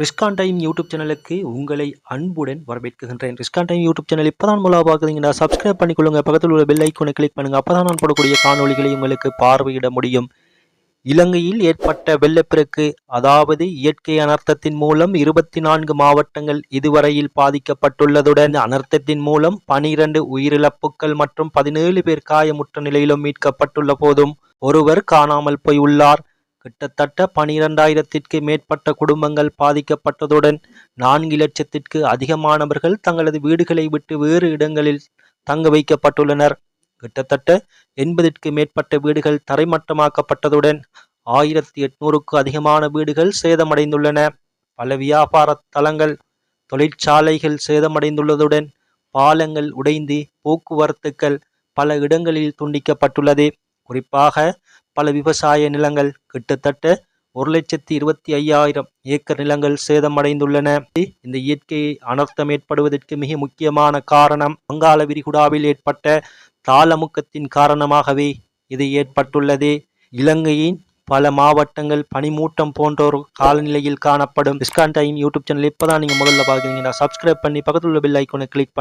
ரிஸ்கான் time YouTube சேனலுக்கு உங்களை அன்புடன் வரவேற்கின்றேன். ரிஸ்கான் டைம் யூடியூப் சேனல் இப்போதான் மூலமாக பார்க்குறீங்கன்னா சப்ஸ்கிரைப் பண்ணிக்கொள்ளுங்க. பக்கத்தில் உள்ள பெல் ஐக்கோனை கிளிக் பண்ணுங்க. அப்பதான் நான் போடக்கூடிய காணொலிகளை உங்களுக்கு பார்வையிட முடியும். இலங்கையில் ஏற்பட்ட வெள்ளப்பெருக்கு அதாவது இயற்கை அனர்த்தத்தின் மூலம் இருபத்தி நான்கு மாவட்டங்கள் இதுவரையில் பாதிக்கப்பட்டுள்ளதுடன் அனர்த்தத்தின் மூலம் பனிரண்டு உயிரிழப்புகள் மற்றும் பதினேழு பேர் காயமுற்ற நிலையிலும் மீட்கப்பட்டுள்ள போதும் ஒருவர் காணாமல் போய் உள்ளார் கிட்டத்தட்ட பனிரெண்டாயிரத்திற்கு மேற்பட்ட குடும்பங்கள் பாதிக்கப்பட்டதுடன் நான்கு லட்சத்திற்கு அதிகமானவர்கள் தங்களது வீடுகளை விட்டு வேறு இடங்களில் தங்க வைக்கப்பட்டுள்ளனர். கிட்டத்தட்ட எண்பதிற்கு மேற்பட்ட வீடுகள் தரைமட்டமாக்கப்பட்டதுடன் ஆயிரத்தி எட்நூறுக்கு அதிகமான வீடுகள் சேதமடைந்துள்ளன. பல வியாபார தலங்கள் தொழிற்சாலைகள் சேதமடைந்துள்ளதுடன் பாலங்கள் உடைந்து போக்குவரத்துக்கள் பல இடங்களில் துண்டிக்கப்பட்டுள்ளது. குறிப்பாக பல விவசாய நிலங்கள் கிட்டத்தட்ட ஒரு லட்சத்தி இருபத்தி ஐயாயிரம் ஏக்கர் நிலங்கள் சேதமடைந்துள்ளன. இந்த இயற்கை அனர்த்தம் ஏற்படுவதற்கு மிக முக்கியமான காரணம் வங்காள விரிகுடாவில் ஏற்பட்ட தாளமுக்கத்தின் காரணமாகவே இது ஏற்பட்டுள்ளது. இலங்கையின் பல மாவட்டங்கள் பனிமூட்டம் போன்ற ஒரு காலநிலையில் காணப்படும். டிஸ்கான் டைம் யூடியூப் சேனல் இப்போதான் நீங்கள் முதல்ல பார்க்குறீங்கன்னா சப்ஸ்கிரைப் பண்ணி பக்கத்தில் உள்ள பில் ஐக்கோனை கிளிக் பண்ணி.